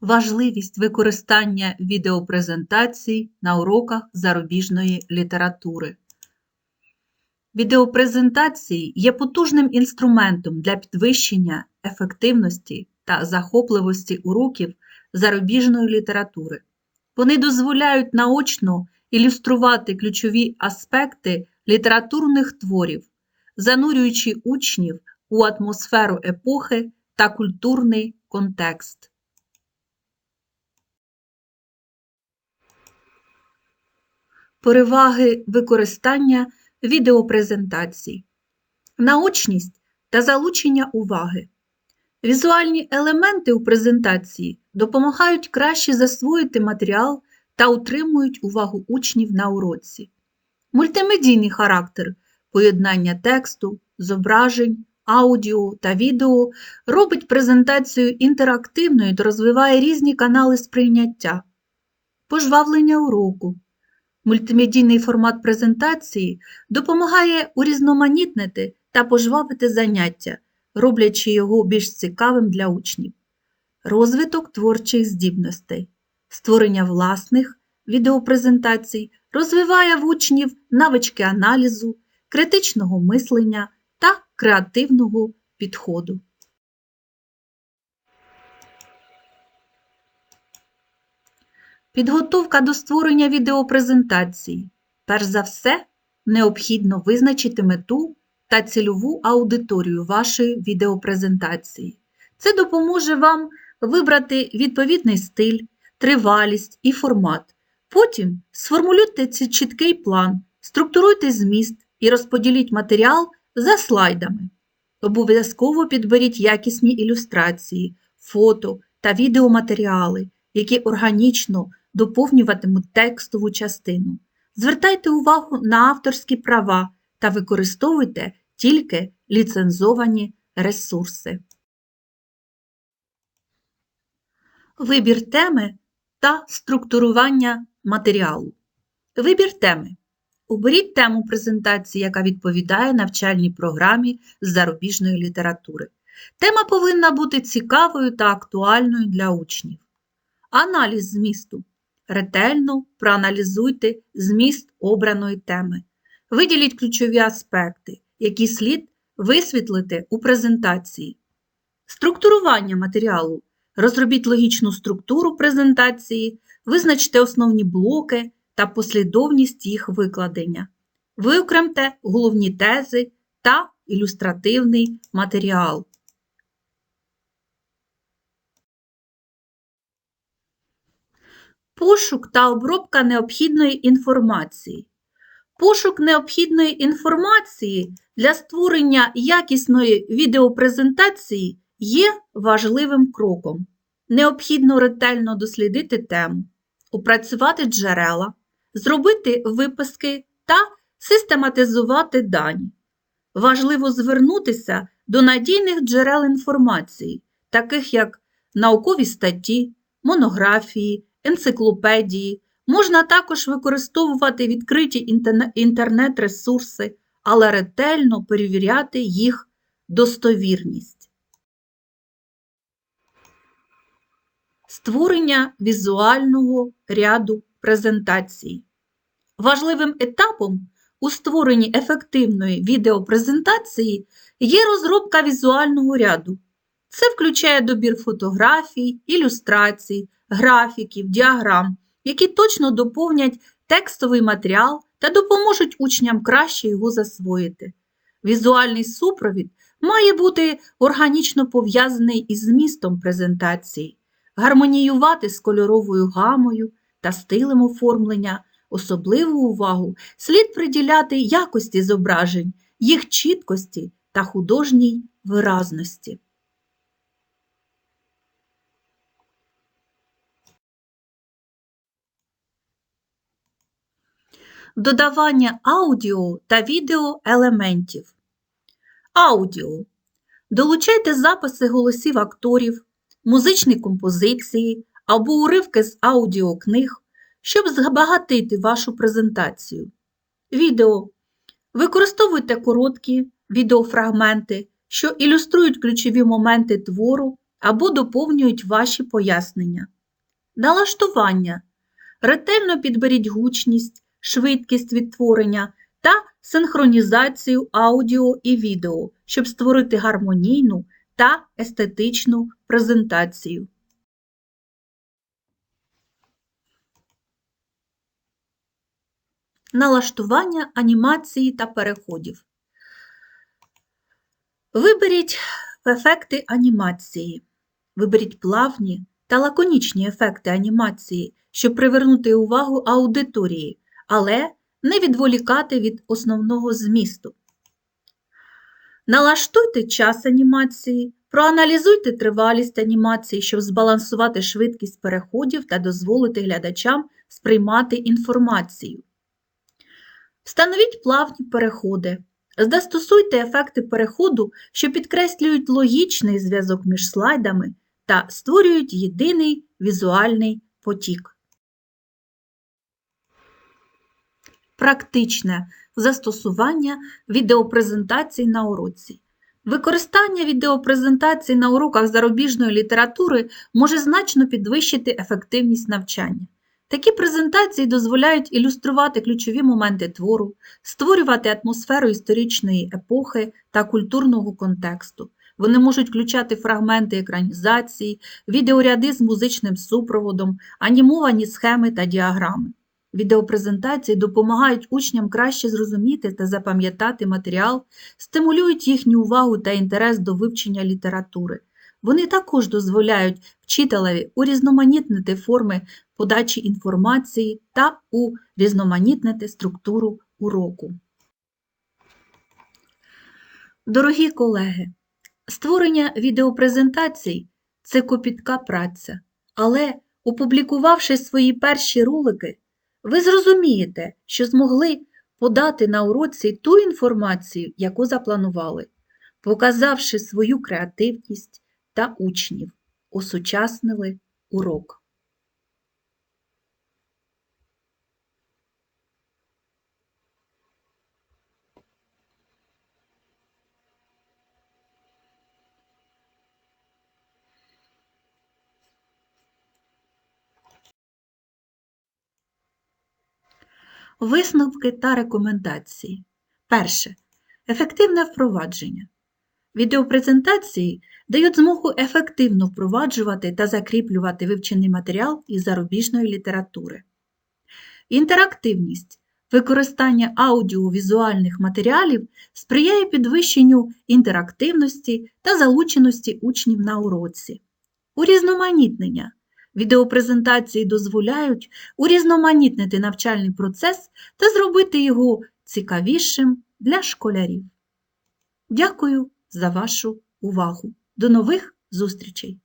Важливість використання відеопрезентацій на уроках зарубіжної літератури. Відеопрезентації є потужним інструментом для підвищення ефективності та захопливості уроків зарубіжної літератури. Вони дозволяють наочно ілюструвати ключові аспекти літературних творів, занурюючи учнів у атмосферу епохи та культурний контекст. Переваги використання відеопрезентацій, наочність та залучення уваги. Візуальні елементи у презентації допомагають краще засвоїти матеріал та утримують увагу учнів на уроці. Мультимедійний характер поєднання тексту, зображень, аудіо та відео робить презентацію інтерактивною та розвиває різні канали сприйняття, пожвавлення уроку. Мультимедійний формат презентації допомагає урізноманітнити та пожвавити заняття, роблячи його більш цікавим для учнів. Розвиток творчих здібностей, створення власних відеопрезентацій розвиває в учнів навички аналізу, критичного мислення та креативного підходу. Підготовка до створення відеопрезентації. Перш за все, необхідно визначити мету та цільову аудиторію вашої відеопрезентації. Це допоможе вам вибрати відповідний стиль, тривалість і формат. Потім сформулюйте чіткий план, структуруйте зміст і розподіліть матеріал за слайдами. Обов'язково підберіть якісні ілюстрації, фото та відеоматеріали, які органічно доповнюватимуть текстову частину. Звертайте увагу на авторські права та використовуйте тільки ліцензовані ресурси. Вибір теми та структурування матеріалу. Вибір теми. Оберіть тему презентації, яка відповідає навчальній програмі з зарубіжної літератури. Тема повинна бути цікавою та актуальною для учнів. Аналіз змісту. Ретельно проаналізуйте зміст обраної теми. Виділіть ключові аспекти, які слід висвітлити у презентації. Структурування матеріалу. Розробіть логічну структуру презентації, визначте основні блоки та послідовність їх викладення. Виокремте головні тези та ілюстративний матеріал. Пошук та обробка необхідної інформації. Пошук необхідної інформації для створення якісної відеопрезентації є важливим кроком. Необхідно ретельно дослідити тему, опрацювати джерела, зробити виписки та систематизувати дані. Важливо звернутися до надійних джерел інформації, таких як наукові статті, монографії, енциклопедії. Можна також використовувати відкриті інтернет-ресурси, але ретельно перевіряти їх достовірність. Створення візуального ряду презентації. Важливим етапом у створенні ефективної відеопрезентації є розробка візуального ряду. Це включає добір фотографій, ілюстрацій, графіків, діаграм, які точно доповнять текстовий матеріал та допоможуть учням краще його засвоїти. Візуальний супровід має бути органічно пов'язаний із змістом презентації, гармоніювати з кольоровою гамою та стилем оформлення, особливу увагу слід приділяти якості зображень, їх чіткості та художній виразності. Додавання аудіо та відео елементів. Аудіо. Долучайте записи голосів акторів, музичні композиції або уривки з аудіокниг, щоб збагатити вашу презентацію. Відео. Використовуйте короткі відеофрагменти, що ілюструють ключові моменти твору або доповнюють ваші пояснення. Налаштування. Ретельно підберіть гучність, швидкість відтворення та синхронізацію аудіо і відео, щоб створити гармонійну та естетичну презентацію. Налаштування анімації та переходів. Виберіть ефекти анімації. Виберіть плавні та лаконічні ефекти анімації, щоб привернути увагу аудиторії, але не відволікати від основного змісту. Налаштуйте час анімації, проаналізуйте тривалість анімації, щоб збалансувати швидкість переходів та дозволити глядачам сприймати інформацію. Встановіть плавні переходи. Застосуйте ефекти переходу, що підкреслюють логічний зв'язок між слайдами та створюють єдиний візуальний потік. Практичне застосування відеопрезентацій на уроці. Використання відеопрезентацій на уроках зарубіжної літератури може значно підвищити ефективність навчання. Такі презентації дозволяють ілюструвати ключові моменти твору, створювати атмосферу історичної епохи та культурного контексту. Вони можуть включати фрагменти екранізації, відеоряди з музичним супроводом, анімовані схеми та діаграми. Відеопрезентації допомагають учням краще зрозуміти та запам'ятати матеріал, стимулюють їхню увагу та інтерес до вивчення літератури. Вони також дозволяють вчителеві урізноманітнити форми подачі інформації та урізноманітнити структуру уроку. Дорогі колеги, створення відеопрезентацій це копітка праця, але, опублікувавши свої перші ролики, ви зрозумієте, що змогли подати на уроці ту інформацію, яку запланували, показавши свою креативність та учнів, осучаснили урок. Висновки та рекомендації. Перше. Ефективне впровадження. Відеопрезентації дають змогу ефективно впроваджувати та закріплювати вивчений матеріал із зарубіжної літератури. Інтерактивність. Використання аудіовізуальних матеріалів сприяє підвищенню інтерактивності та залученості учнів на уроці. Урізноманітнення. Відеопрезентації дозволяють урізноманітнити навчальний процес та зробити його цікавішим для школярів. Дякую за вашу увагу. До нових зустрічей!